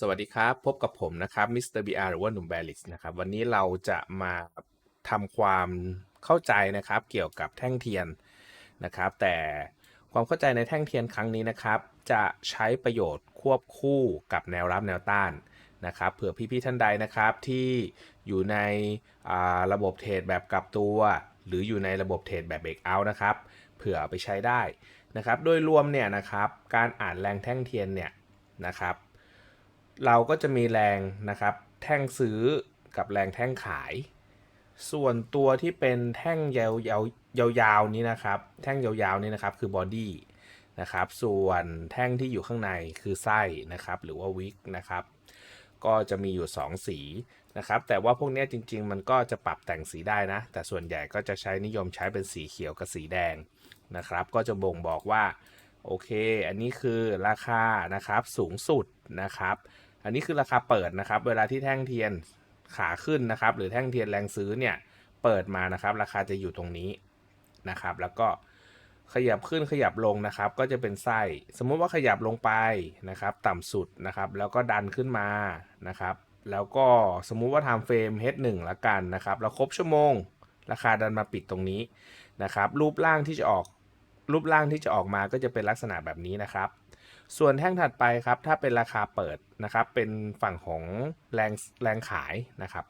สวัสดีครับ พบกับผมนะครับมิสเตอร์บีอาร์หรือว่าหนุ่มแบลิกนะครับ วันนี้เราจะมาทำความเข้าใจนะครับ เกี่ยวกับแท่งเทียนนะครับ แต่ความเข้าใจในแท่งเทียนครั้งนี้นะครับ จะใช้ประโยชน์ควบคู่กับแนวรับแนวต้านนะครับ เผื่อพี่ๆท่านใดนะครับที่อยู่ในระบบเทรดแบบกลับตัว หรืออยู่ในระบบเทรดแบบเบรกเอาท์นะครับ เผื่อไปใช้ได้นะครับ โดยรวมเนี่ยนะครับ การอ่านแรงแท่งเทียนเนี่ยนะครับ เราก็จะมีแรงนะครับแท่งซื้อกับแรงแท่งขาย ส่วนตัวที่เป็นแท่งยาวยาวยาวๆนี้นะครับ แท่งยาวๆนี้นะครับคือบอดี้นะครับ ส่วนแท่งที่อยู่ข้างในคือไส้นะครับ หรือว่าวิกนะครับ ก็จะมีอยู่ 2 สีนะครับ แต่ว่าพวกนี้จริง ๆ มันก็จะปรับแต่งสีได้นะ แต่ส่วนใหญ่ก็จะใช้นิยมใช้เป็นสีเขียวกับสีแดงนะครับ ก็จะบ่งบอกว่าโอเค อันนี้คือราคานะครับสูงสุดนะครับ อันนี้คือราคาเปิดนะครับ เวลาที่แท่งเทียนขาขึ้นนะครับ หรือแท่งเทียนแรงซื้อเนี่ยเปิดมานะครับ ราคาจะอยู่ตรงนี้นะครับ แล้วก็ขยับขึ้นขยับลงนะครับ ก็จะเป็นไส้สมมุติว่าขยับลงไปนะครับ ต่ำสุดนะครับ แล้วก็ดันขึ้นมานะครับ แล้วก็สมมุติว่าทำเฟรม H1 ละกันนะครับแล้วครบชั่วโมง ราคาดันมาปิดตรงนี้นะครับ รูปร่างที่จะออกรูปร่างที่จะออกมาก็จะเป็นลักษณะแบบนี้นะครับ ส่วนแท่งถัดไปครับ ถ้าเป็นราคาเปิดนะครับ เป็นฝั่งของแรงแรงขายนะครับ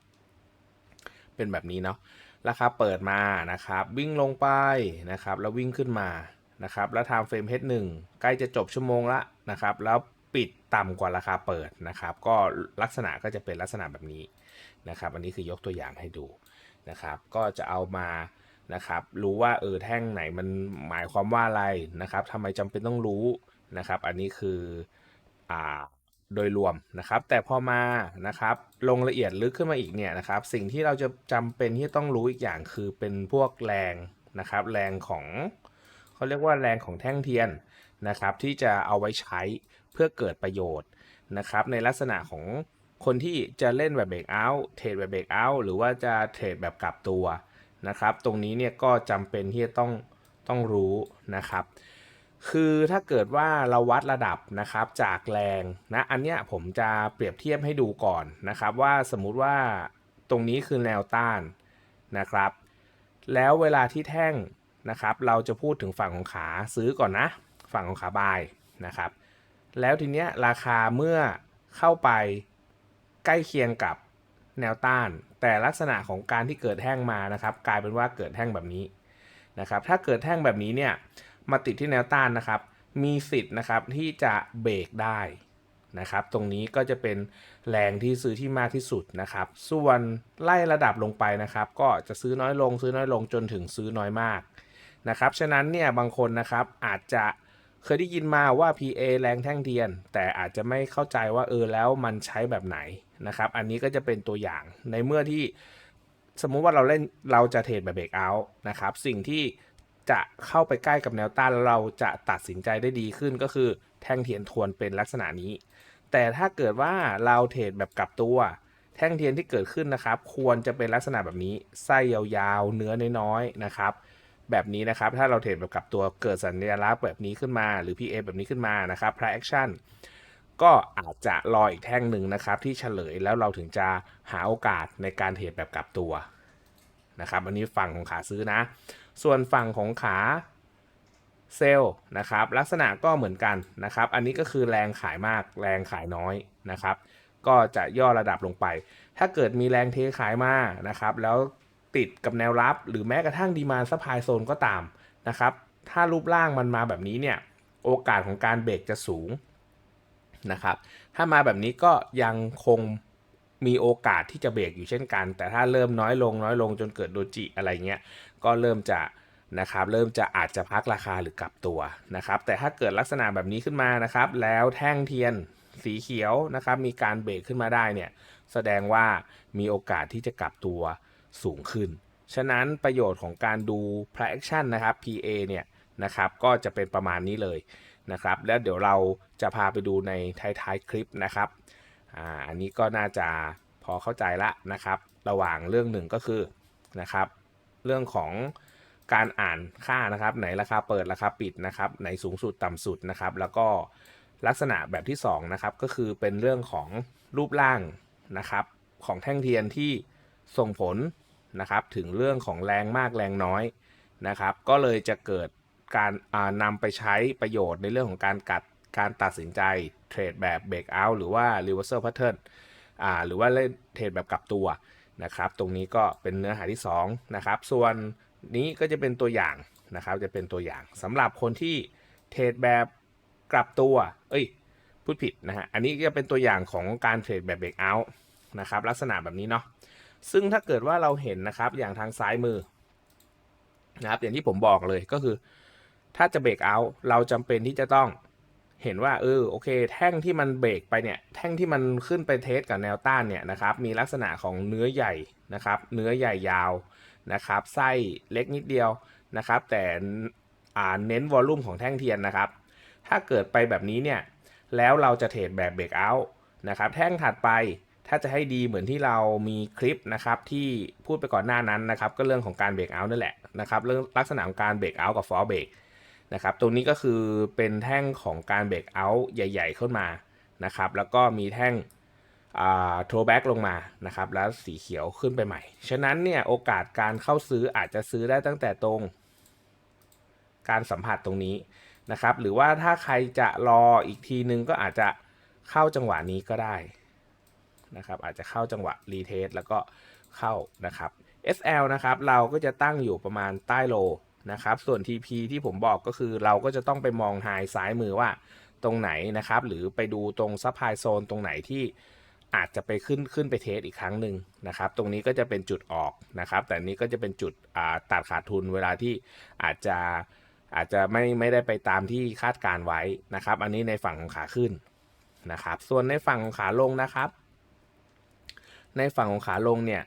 เป็นแบบนี้เนาะราคาเปิดมานะครับ วิ่งลงไปนะครับ แล้ววิ่งขึ้นมานะครับ แล้ว time frame H1 ใกล้จะจบชั่วโมงละนะครับ แล้วปิดต่ำกว่าราคาเปิดนะครับ ก็ลักษณะก็จะเป็นลักษณะแบบนี้นะครับ อันนี้คือยกตัวอย่างให้ดูนะครับ ก็จะเอามานะครับ รู้ว่าเออแท่งไหนมันหมายความว่าอะไรนะครับทำไมจำเป็นต้องรู้ นะครับ อันนี้คืออ่าโดยรวมนะครับ แต่พอมานะครับลงละเอียดลึกขึ้นมาอีกเนี่ยนะครับ สิ่งที่เราจะจำเป็นที่ต้องรู้อีกอย่างคือเป็นพวกแรงนะครับ แรงของเขาเรียกว่าแรงของแท่งเทียนนะครับ ที่จะเอาไว้ใช้เพื่อเกิดประโยชน์นะครับ ในลักษณะของคนที่จะเล่นแบบเบรกเอาท์เทรดแบบเบรกเอาท์หรือว่าจะเทรดแบบกลับตัวนะครับ ตรงนี้เนี่ยก็จำเป็นที่จะต้องต้องรู้นะครับ คือถ้าเกิดว่าเราวัดระดับนะครับจากแรงนะอันเนี้ยผมจะเปรียบเทียบให้ดูก่อนนะครับ ว่าสมมุติว่าตรงนี้คือแนวต้านนะครับ แล้วเวลาที่แท่งนะครับ เราจะพูดถึงฝั่งของขาซื้อก่อนนะ ฝั่งของขาบายนะครับ แล้วทีเนี้ยราคาเมื่อเข้าไปใกล้เคียงกับแนวต้าน แต่ลักษณะของการที่เกิดแท่งมานะครับ กลายเป็นว่าเกิดแท่งแบบนี้นะครับ ถ้าเกิดแท่งแบบนี้เนี่ย มาติดที่แนวต้านนะครับ มีสิทธิ์นะครับที่จะเบรกได้นะครับ ตรงนี้ก็จะเป็นแรงที่ซื้อที่มากที่สุดนะครับ ส่วนไล่ระดับลงไปนะครับ ก็จะซื้อน้อยลงซื้อน้อยลงจนถึงซื้อน้อยมากนะครับ ฉะนั้นเนี่ยบางคนนะครับอาจจะเคยได้ยินมาว่า PA แรงแท่งเทียน แต่อาจจะไม่เข้าใจว่าเออแล้วมันใช้แบบไหนนะครับ อันนี้ก็จะเป็นตัวอย่างในเมื่อที่สมมุติว่าเราเล่นเราจะเทรดแบบเบรกเอาท์นะครับ สิ่งที่ จะเข้าไปใกล้กับแนวต้านเราจะตัดสินใจได้ดีขึ้นก็คือแท่งเทียนทวนเป็นลักษณะนี้ แต่ถ้าเกิดว่าเราเทรดแบบกลับตัว แท่งเทียนที่เกิดขึ้นนะครับ ควรจะเป็นลักษณะแบบนี้ไส้ยาวๆ เนื้อน้อยๆนะครับ แบบนี้นะครับถ้าเราเทรดแบบกลับตัวเกิดสัญลักษณ์แบบนี้ขึ้นมา หรือ PA แบบนี้ขึ้นมานะครับ price action ก็อาจจะรออีกแท่งหนึ่งนะครับ ที่เฉลยแล้วเราถึงจะหาโอกาสในการเทรดแบบกลับตัวนะครับอันนี้ฝั่งของขาซื้อนะ ส่วนฝั่งของขาเซลล์นะครับลักษณะก็เหมือนกันนะครับ อันนี้ก็คือแรงขายมากแรงขายน้อยนะครับ ก็จะย่อระดับลงไป ถ้าเกิดมีแรงเทขายมานะครับ แล้วติดกับแนวรับ หรือแม้กระทั่งดีมานซัพพลายโซนก็ตามนะครับ ถ้ารูปร่างมันมาแบบนี้เนี่ยโอกาสของการเบรกจะสูงนะครับ ถ้ามาแบบนี้ก็ยังคงมีโอกาสที่จะเบรกอยู่เช่นกัน แต่ถ้าเริ่มน้อยลงน้อยลงจนเกิดโดจิอะไรเงี้ย ก็เริ่มจะนะครับเริ่มจะอาจจะพักราคาหรือกลับตัวนะครับ แต่ถ้าเกิดลักษณะแบบนี้ขึ้นมานะครับ แล้วแท่งเทียนสีเขียวนะครับมีการเบรกขึ้นมาได้เนี่ยแสดงว่ามีโอกาสที่จะกลับตัวสูงขึ้น ฉะนั้นประโยชน์ของการดู price action นะครับ PA เนี่ยนะครับก็จะเป็นประมาณนี้เลยนะครับแล้วเดี๋ยวเราจะพาไปดูในท้ายๆคลิปนะครับอ่าอันนี้ก็น่าจะพอเข้าใจละนะครับ ระหว่างเรื่องหนึ่งก็คือนะครับ เรื่องของการอ่านค่านะครับ ไหนราคาเปิดราคาปิดนะครับ ไหนสูงสุดต่ำสุดนะครับ แล้วก็ลักษณะแบบที่สองนะครับก็คือเป็นเรื่องของรูปร่างนะครับของแท่งเทียนที่ส่งผลนะครับถึงเรื่องของแรงมากแรงน้อยนะครับ ก็เลยจะเกิดการนำไปใช้ประโยชน์ในเรื่องของการกัดการตัดสินใจเทรดแบบเบรกเอาท์หรือว่า reversal pattern อ่าหรือว่าเล่นเทรดแบบกลับตัว นะครับ ตรงนี้ก็เป็นเนื้อหาที่2นะครับ ส่วนนี้ก็จะเป็นตัวอย่างนะครับ จะเป็นตัวอย่างสำหรับคนที่เทรดแบบกลับตัว เอ้ย พูดผิดนะฮะ อันนี้จะเป็นตัวอย่างของการเทรดแบบเบรกเอาท์นะครับ ลักษณะแบบนี้เนาะ ซึ่งถ้าเกิดว่าเราเห็นนะครับ อย่างทางซ้ายมือนะครับ อย่างที่ผมบอกเลยก็คือ ถ้าจะเบรกเอาท์เราจำเป็นที่จะต้อง เห็นว่าเออโอเค แท่งที่มันเบรกไปเนี่ยแท่งที่มันขึ้นไปเทสกับแนวต้านเนี่ยนะครับมีลักษณะของเนื้อใหญ่นะครับ เนื้อใหญ่ยาวนะครับไส้เล็กนิดเดียวนะครับ แต่อ่าเน้นวอลลุ่มของแท่งเทียนนะครับ ถ้าเกิดไปแบบนี้เนี่ยแล้วเราจะเทรดแบบเบรกเอาท์นะครับแท่งถัดไปถ้าจะให้ดีเหมือนที่เรามีคลิปนะครับที่พูดไปก่อนหน้านั้นนะครับ ก็เรื่องของการเบรกเอาท์นั่นแหละนะครับเรื่องลักษณะของการเบรกเอาท์กับฟอร์เบรก นะครับตรงนี้ก็คือเป็นแท่งของการเบรกเอาท์ใหญ่ ๆ ขึ้นมานะครับ แล้วก็มีแท่งโทรแบ็กลงมานะครับ แล้วสีเขียวขึ้นไปใหม่ ฉะนั้นเนี่ยโอกาสการเข้าซื้ออาจจะซื้อได้ตั้งแต่ตรง การสัมผัสตรงนี้นะครับ หรือว่าถ้าใครจะรออีกทีนึงก็อาจจะเข้าจังหวะนี้ก็ได้นะครับ อาจจะเข้าจังหวะรีเทสแล้วก็เข้านะครับ SL นะครับ เราก็จะตั้งอยู่ประมาณใต้โล นะครับ ส่วน TP ที่ผมบอกก็คือเราก็จะต้องไปมองไฮซ้ายมือว่าตรงไหนนะครับ หรือไปดูตรงซัพพลายโซนตรงไหนที่อาจจะไปขึ้นขึ้นไปเทสอีกครั้งหนึ่งนะครับ ตรงนี้ก็จะเป็นจุดออกนะครับ แต่นี้ก็จะเป็นจุดตัดขาดทุนเวลาที่อาจจะอาจจะไม่ไม่ได้ไปตามที่คาดการไว้นะครับ อันนี้ในฝั่งของขาขึ้นนะครับ ส่วนในฝั่งของขาลงนะครับ ในฝั่งของขาลงเนี่ย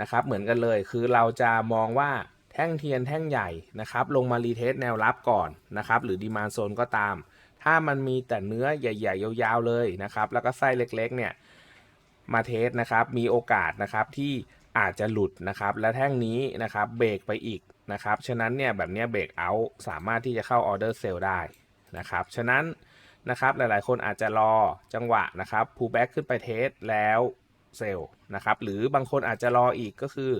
นะครับ เหมือนกันเลยคือเราจะมองว่า แท่งเทียนแท่งใหญ่นะครับลงมารีเทสแนวรับก่อนนะครับหรือดีมานโซนก็ตาม ถ้ามันมีแต่เนื้อใหญ่ๆ ยาวๆเลยนะครับแล้วก็ไส้เล็กๆเนี่ยมาเทสนะครับมีโอกาสนะครับที่อาจจะหลุดนะครับและแท่งนี้นะครับเบรกไปอีกนะครับฉะนั้นเนี่ยแบบนี้เบรกเอาท์สามารถที่จะเข้าออเดอร์เซลได้นะครับฉะนั้นนะครับหลายๆ คนอาจจะรอจังหวะนะครับพูแบ็กขึ้นไปเทสแล้วเซลล์นะครับหรือบางคนอาจจะรออีกก็คือ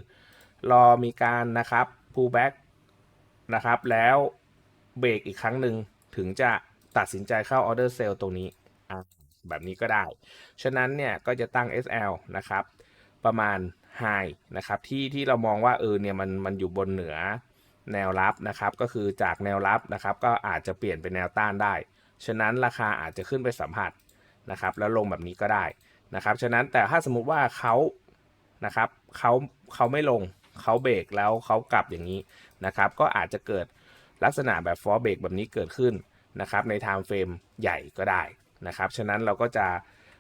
รอมีการนะครับ pull back นะครับ แล้วเบรกอีกครั้งหนึ่งถึงจะตัดสินใจเข้า order sale ตรงนี้ แบบนี้ก็ได้ ฉะนั้นเนี่ยก็จะตั้ง SL นะครับ ประมาณ high นะครับ ที่ที่เรามองว่าเออเนี่ยมันมันอยู่บนเหนือแนวรับนะครับ ก็คือจากแนวรับนะครับ ก็อาจจะเปลี่ยนเป็นแนวต้านได้ ฉะนั้นราคาอาจจะขึ้นไปสัมผัสนะครับ แล้วลงแบบนี้ก็ได้นะครับ ฉะนั้นแต่ถ้าสมมุติว่าเขานะครับเขาเขาไม่ลง เขาเบรกแล้วเขากลับอย่างนี้นะครับ ก็อาจจะเกิดลักษณะแบบฟอร์เบรกแบบนี้เกิดขึ้นนะครับในไทม์เฟรมใหญ่ก็ได้นะครับ ฉะนั้นเราก็จะ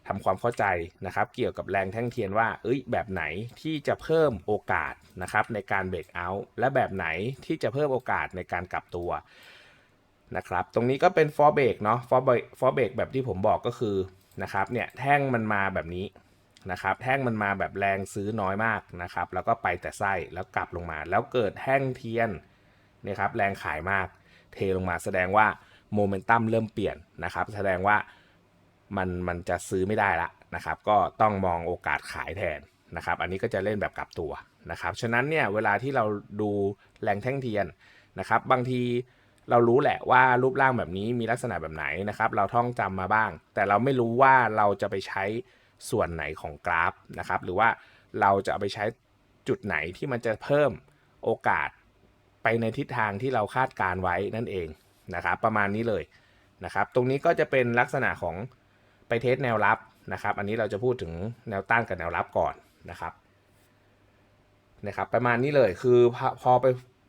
ทำความเข้าใจนะครับ เกี่ยวกับแรงแท่งเทียนว่า เอ้ย แบบไหนที่จะเพิ่มโอกาสนะครับในการเบรกเอาท์และแบบไหนที่จะเพิ่มโอกาสในการกลับตัวนะครับ ตรงนี้ก็เป็นฟอร์เบรกเนาะฟอร์เบรกแบบที่ผมบอกก็คือนะครับ เนี่ยแท่งมันมาแบบนี้ นะครับแท่งมันมาแบบแรงซื้อน้อยมากนะครับ แล้วก็ไปแต่ไส้แล้วกลับลงมา แล้วเกิดแท่งเทียนนี่ครับแรงขายมากเทลงมาแสดงว่าโมเมนตัมเริ่มเปลี่ยนนะครับ แสดงว่ามันมันจะซื้อไม่ได้ละนะครับ ก็ต้องมองโอกาสขายแทนนะครับ อันนี้ก็จะเล่นแบบกลับตัวนะครับ ฉะนั้นเนี่ยเวลาที่เราดูแรงแท่งเทียนนะครับ บางทีเรารู้แหละว่ารูปร่างแบบนี้มีลักษณะแบบไหนนะครับ เราท่องจำมาบ้าง แต่เราไม่รู้ว่าเราจะไปใช้ ส่วนไหนของกราฟนะครับ หรือว่าเราจะเอาไปใช้จุดไหนที่มันจะเพิ่มโอกาสไปในทิศทางที่เราคาดการไว้นั่นเองนะครับ ประมาณนี้เลยนะครับ ตรงนี้ก็จะเป็นลักษณะของไปเทสแนวรับนะครับ อันนี้เราจะพูดถึงแนวต้านกับแนวรับก่อนนะครับนะครับ ประมาณนี้เลยคือพอไป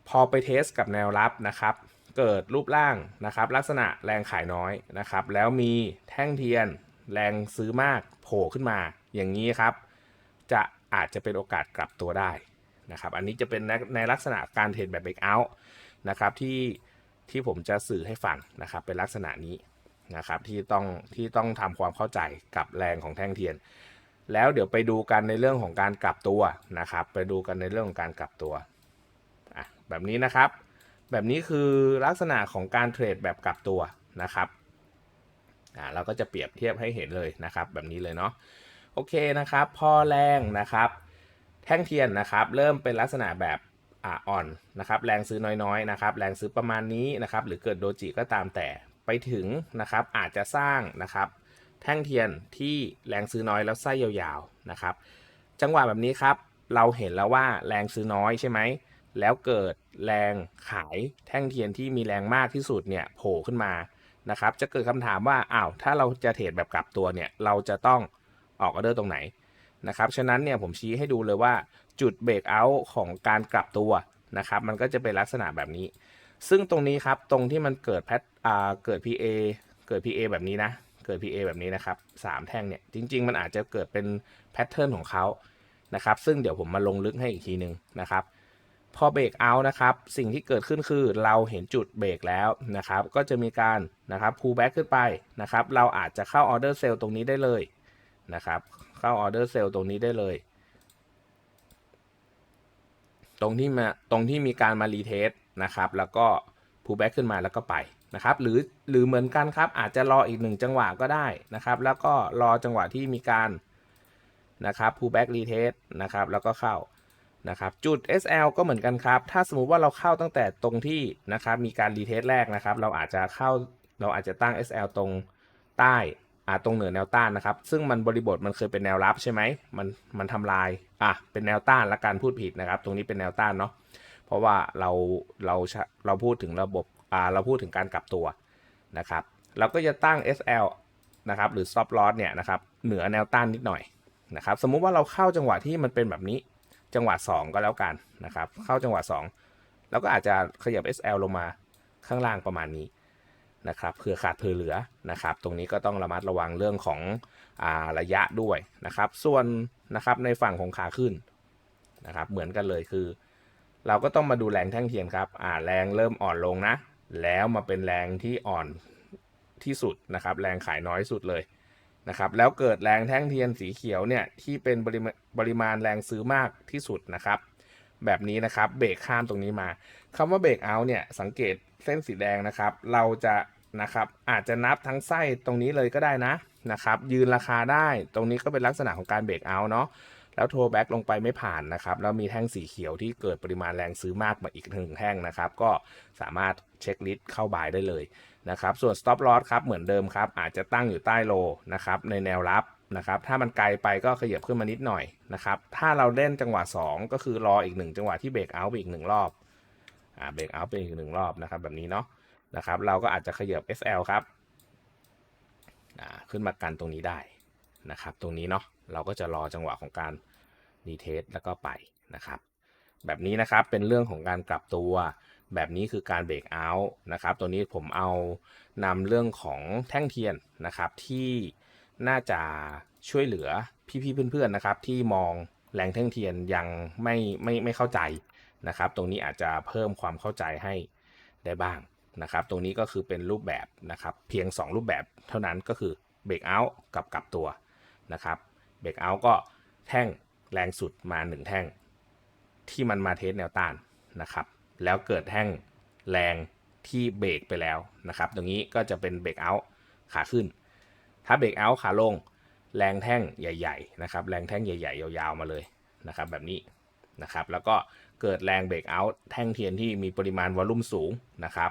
พอไปเทสกับแนวรับนะครับ เกิดรูปร่างนะครับ ลักษณะแรงขายน้อยนะครับ แล้วมีแท่งเทียน แรงซื้อมากโผล่ขึ้นมาอย่างนี้ครับ จะอาจจะเป็นโอกาสกลับตัวได้นะครับ อันนี้จะเป็นในลักษณะการเทรดแบบเบรกเอาท์นะครับที่ที่ผมจะสื่อให้ฟังนะครับ เป็นลักษณะนี้นะครับที่ต้องที่ต้องทำความเข้าใจกับแรงของแท่งเทียน แล้วเดี๋ยวไปดูกันในเรื่องของการกลับตัวนะครับ ไปดูกันในเรื่องของการกลับตัวอะแบบนี้นะครับ แบบนี้คือลักษณะของการเทรดแบบกลับตัวนะครับ อ่าเราก็จะเปรียบเทียบให้เห็นเลยนะครับแบบนี้เลยเนาะโอเคนะครับพอแรงนะครับ แท่งเทียนนะครับเริ่มเป็นลักษณะแบบอ่าอ่อนนะครับแรงซื้อน้อยๆนะครับแรงซื้อประมาณนี้นะครับหรือเกิดโดจิก็ตามแต่ไปถึงนะครับอาจจะสร้างนะครับแท่งเทียนที่แรงซื้อน้อยแล้วไส้ยาวๆนะครับจังหวะแบบนี้ครับเราเห็นแล้วว่าแรงซื้อน้อยใช่ไหมแล้วเกิดแรงขายแท่งเทียนที่มีแรงมากที่สุดเนี่ยโผล่ขึ้นมา นะครับ จะเกิดคำถามว่าอ้าวถ้าเราจะเทรดแบบกลับตัวเนี่ย เราจะต้องออกออเดอร์ตรงไหนนะครับ ฉะนั้นเนี่ยผมชี้ให้ดูเลยว่าจุดเบรกเอาท์ของการกลับตัวนะครับ มันก็จะเป็นลักษณะแบบนี้ ซึ่งตรงนี้ครับ ตรงที่มันเกิดแพทอ่าเกิด PA เกิด PA แบบนี้นะ เกิด PA แบบนี้นะครับสามแท่งเนี่ย จริง ๆ มันอาจจะเกิดเป็นแพทเทิร์นของเขานะครับ ซึ่งเดี๋ยวผมมาลงลึกให้อีกทีหนึ่งนะครับ พอเบรกเอานะครับ สิ่งที่เกิดขึ้นคือเราเห็นจุดเบรกแล้วนะครับ ก็จะมีการนะครับ pull back ขึ้นไปนะครับ เราอาจจะเข้าออเดอร์เซลล์ตรงนี้ได้เลยนะครับ เข้าออเดอร์เซลล์ตรงนี้ได้เลย ตรงที่มาตรงที่มีการมารีเทสนะครับ แล้วก็ pull back ขึ้นมาแล้วก็ไปนะครับ หรือหรือเหมือนกันครับ อาจจะรออีกหนึ่งจังหวะก็ได้นะครับ แล้วก็รอจังหวะที่มีการนะครับ pull back retest นะครับ แล้วก็เข้า นะครับจุด SL ก็เหมือนกันครับ ถ้าสมมุติว่าเราเข้าตั้งแต่ตรงที่นะครับมีการรีเทสแรกนะครับ เราอาจจะเข้าเราอาจจะตั้ง SL ตรงใต้อาตรงเหนือแนวต้านนะครับ ซึ่งมันบริบทมันเคยเป็นแนวรับใช่ไหมมันมันทำลายอะเป็นแนวต้านละการพูดผิดนะครับ ตรงนี้เป็นแนวต้านเนาะเพราะว่าเราเราเราพูดถึงระบบอ่าเราพูดถึงการกลับตัวนะครับ เราก็จะตั้ง SL นะครับหรือ stop loss เนี่ยนะครับเหนือแนวต้านนิดหน่อยนะครับ สมมุติว่าเราเข้าจังหวะที่มันเป็นแบบนี้ จังหวะ 2 ก็แล้วกันนะครับ เข้าจังหวะ 2 แล้วก็อาจจะขยับ SL ลงมาข้างล่างประมาณนี้นะครับเผื่อขาดเผื่อเหลือนะครับ ตรงนี้ก็ต้องระมัดระวังเรื่องของอระยะด้วยนะครับ ส่วนนะครับในฝั่งของขาขึ้นนะครับ เหมือนกันเลยคือ เราก็ต้องมาดูแรงแท่งเทียนครับอ่าแรงเริ่มอ่อนลงนะ แล้วมาเป็นแรงที่อ่อนที่สุดนะครับ แรงขายน้อยสุดเลย นะครับแล้วเกิดแรงแท่งเทียนสีเขียวเนี่ยที่เป็นปริมาณปริมาณแรงซื้อมากที่สุดนะครับ แบบนี้นะครับเบรกข้ามตรงนี้มาคำว่าเบรกเอาเนี่ยสังเกตเส้นสีแดงนะครับ เราจะนะครับอาจจะนับทั้งไส้ตรงนี้เลยก็ได้นะนะครับยืนราคาได้ตรงนี้ก็เป็นลักษณะของการเบรกเอาเนาะ แล้วโทรแบ็กลงไปไม่ผ่านนะครับแล้วมีแท่งสีเขียวที่เกิดปริมาณแรงซื้อมากมาอีกหนึ่งแท่งนะครับ ก็สามารถเช็คลิสต์เข้าบายได้เลยนะครับ ส่วน stop loss ครับเหมือนเดิมครับ อาจจะตั้งอยู่ใต้โลนะครับในแนวรับนะครับ ถ้ามันไกลไปก็ขยับขึ้นมานิดหน่อยนะครับ ถ้าเราเล่นจังหวะ 2 ก็คือรออีกหนึ่งจังหวะที่เบรกเอาไปอีกหนึ่งรอบอ่าเบรกเอาไปอีกหนึ่งรอบนะครับ แบบนี้เนาะนะครับ เราก็อาจจะขยับ SL ครับอ่าขึ้นมากันตรงนี้ได้นะครับ ตรงนี้เนาะ เราก็จะรอจังหวะของการรีเทสแล้วก็ไปนะครับ แบบนี้นะครับเป็นเรื่องของการกลับตัว แบบนี้คือการเบรกเอาท์นะครับตัวนี้ผมเอานำเรื่องของแท่งเทียนนะครับที่น่าจะช่วยเหลือพี่ๆเพื่อนๆนะครับที่มองแรงแท่งเทียนยังไม่ไม่ไม่เข้าใจนะครับ ตรงนี้อาจจะเพิ่มความเข้าใจให้ได้บ้างนะครับ ตรงนี้ก็คือเป็นรูปแบบนะครับ เพียง 2 รูปแบบเท่านั้นก็คือเบรกเอาท์กับกลับตัวนะครับ เบรกเอาท์ก็แท่งแรงสุดมา 1 แท่ง ที่มันมาเทสแนวต้านนะครับ แล้วเกิดแท่งแรงที่เบรกไปแล้วนะครับ ตรงนี้ก็จะเป็นเบรกเอาท์ขาขึ้น ถ้าเบรกเอาท์ขาลง แรงแท่งใหญ่ๆนะครับ แรงแท่งใหญ่ ๆ ยาวๆมาเลยนะครับ แบบนี้นะครับ แล้วก็เกิดแรงเบรกเอาท์แท่งเทียนที่มีปริมาณวอลลุ่มสูงนะครับ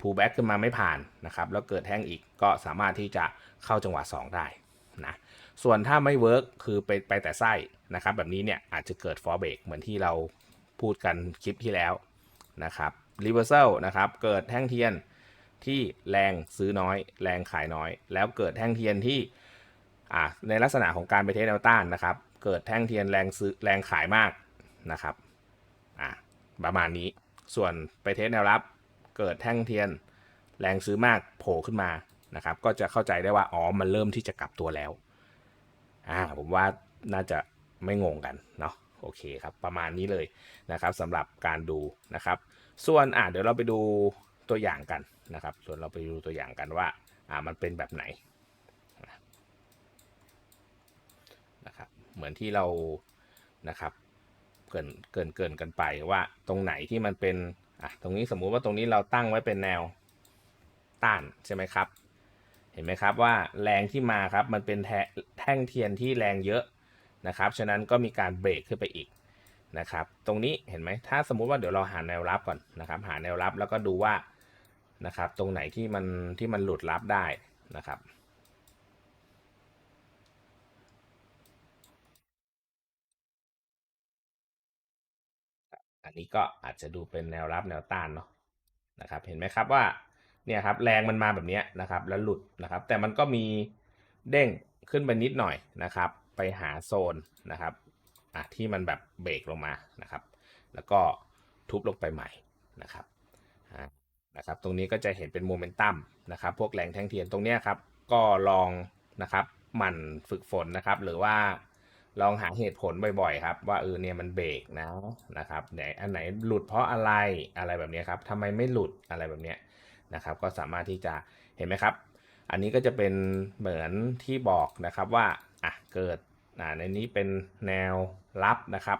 พูแบ็กขึ้นมาไม่ผ่านนะครับ แล้วเกิดแท่งอีกก็สามารถที่จะเข้าจังหวะ 2 ได้นะ ส่วนถ้าไม่เวิร์กคือไปไปแต่ไส้นะครับ แบบนี้เนี่ยอาจจะเกิดฟอร์เบรกเหมือนที่เราพูดกันคลิปที่แล้วนะครับรีเวอร์เซลนะครับเกิดแท่งเทียนที่แรงซื้อน้อย แรงขายน้อย แล้วเกิดแท่งเทียนที่ในลักษณะของการไปเทสแนวต้านนะครับ เกิดแท่งเทียนแรงซื้อแรงขายมากนะครับประมาณนี้ส่วนไปเทสแนวรับ เกิดแท่งเทียนแรงซื้อมากโผล่ขึ้นมานะครับ ก็จะเข้าใจได้ว่าอ๋อมันเริ่มที่จะกลับตัวแล้ว อ่าผมว่าน่าจะไม่งงกันเนาะโอเคครับประมาณนี้เลยนะครับสำหรับการดูนะครับ ส่วนอ่าเดี๋ยวเราไปดูตัวอย่างกันนะครับ ส่วนเราไปดูตัวอย่างกันว่าอ่ามันเป็นแบบไหนนะครับเหมือนที่เรานะครับเกินเกินเกินกันไปว่าตรงไหนที่มันเป็นอะตรงนี้สมมุติว่าตรงนี้เราตั้งไว้เป็นแนวต้านใช่ไหมครับ ห็นห็นไหมครับว่าแรงที่มาครับมันเป็นแทแท่งเทียนที่แรงเยอะนะครับ ฉะนั้นก็มีการเบรกขึ้นไปอีกนะครับ ตรงนี้เห็นไหมถ้าสมมุติว่าเดี๋ยวเราหาแนวรับก่อนนะครับ หาแนวรับแล้วก็ดูว่านะครับ ตรงไหนที่มันที่มันหลุดรับได้นะครับอันนี้ก็อาจจะดูเป็นแนวรับแนวต้านเนาะนะครับ เห็นไหมครับว่า เนี่ยครับแรงมันมาแบบนี้นะครับแล้วหลุดนะครับ แต่มันก็มีเด้งขึ้นไปนิดหน่อยนะครับ ไปหาโซนนะครับอะที่มันแบบเบรกลงมานะครับ แล้วก็ทุบลงไปใหม่นะครับอะนะครับ ตรงนี้ก็จะเห็นเป็นโมเมนตัมนะครับพวกแรงแท่งเทียนตรงเนี้ยครับ ก็ลองนะครับหมั่นฝึกฝนนะครับ หรือว่าลองหาเหตุผลบ่อยๆครับ ว่าเออเนี่ยมันเบรกนะนะครับไหนอันไหนหลุดเพราะอะไรอะไรแบบนี้ครับทำไมไม่หลุดอะไรแบบเนี้ย นะครับ ก็สามารถที่จะเห็นไหมครับ อันนี้ก็จะเป็นเหมือนที่บอกนะครับว่าอะเกิดอ่าในนี้เป็นแนวรับนะครับ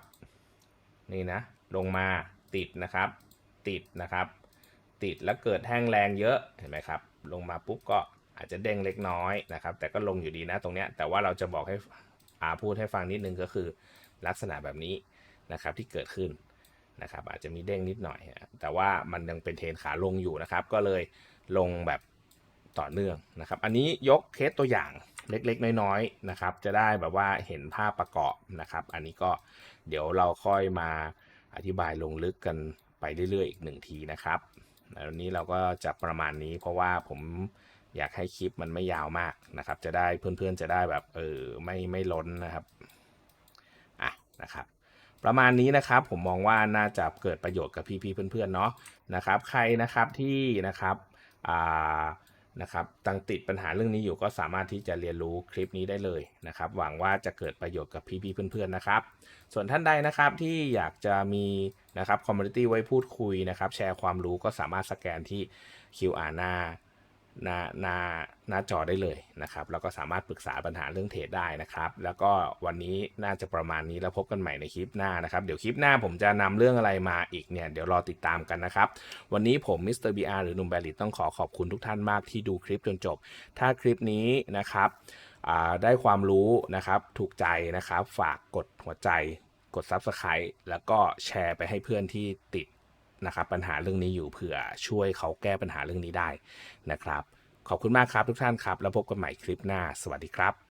นี่นะลงมาติดนะครับ ติดนะครับ ติดแล้วเกิดแห้งแรงเยอะเห็นไหมครับ ลงมาปุ๊บก็อาจจะเด้งเล็กน้อยนะครับ แต่ก็ลงอยู่ดีนะตรงเนี้ยแต่ว่าเราจะบอกให้อาพูดให้ฟังนิดนึงก็คือลักษณะแบบนี้นะครับที่เกิดขึ้น นะครับอาจจะมีเด้งนิดหน่อย แต่ว่ามันยังเป็นเทรนขาลงอยู่นะครับ ก็เลยลงแบบต่อเนื่องนะครับ อันนี้ยกเคสตัวอย่างเล็กๆ น้อยๆนะครับ จะได้แบบว่าเห็นภาพประกอบนะครับ อันนี้ก็เดี๋ยวเราค่อยมาอธิบายลงลึกกันไปเรื่อยๆ อีกหนึ่งทีนะครับวันนี้เราก็จะประมาณนี้เพราะว่าผมอยากให้คลิปมันไม่ยาวมากนะครับ จะได้เพื่อนๆจะได้แบบเออไม่ไม่ล้นนะครับ อะนะครับ ประมาณนี้นะครับผมมองว่าน่าจะเกิดประโยชน์กับพี่ๆเพื่อนๆเนาะนะครับ ใครนะครับที่นะครับอ่านะครับตังติดปัญหาเรื่องนี้อยู่ก็สามารถที่จะเรียนรู้คลิปนี้ได้เลยนะครับ หวังว่าจะเกิดประโยชน์กับพี่ๆเพื่อนๆนะครับ ส่วนท่านใดนะครับที่อยากจะมีนะครับคอมมูนิตี้ไว้พูดคุยนะครับ แชร์ความรู้ก็สามารถสแกนที่ QR หน้า หน้าหน้าหน้าจอได้เลยนะครับ แล้วก็สามารถปรึกษาปัญหาเรื่องเทรดได้นะครับ แล้วก็วันนี้น่าจะประมาณนี้แล้วพบกันใหม่ในคลิปหน้านะครับ เดี๋ยวคลิปหน้าผมจะนำเรื่องอะไรมาอีกเนี่ย เดี๋ยวรอติดตามกันนะครับ วันนี้ผมมิสเตอร์บีอาร์หรือหนุ่มแบลิตต้องขอขอบคุณทุกท่านมากที่ดูคลิปจนจบ ถ้าคลิปนี้นะครับได้ความรู้นะครับถูกใจนะครับ ฝากกดหัวใจกด Subscribe แล้วก็แชร์ไปให้เพื่อนที่ติด นะครับปัญหาเรื่องนี้อยู่เผื่อช่วยเขาแก้ปัญหาเรื่องนี้ได้นะครับ ขอบคุณมากครับทุกท่านครับ แล้วพบกันใหม่คลิปหน้า สวัสดีครับ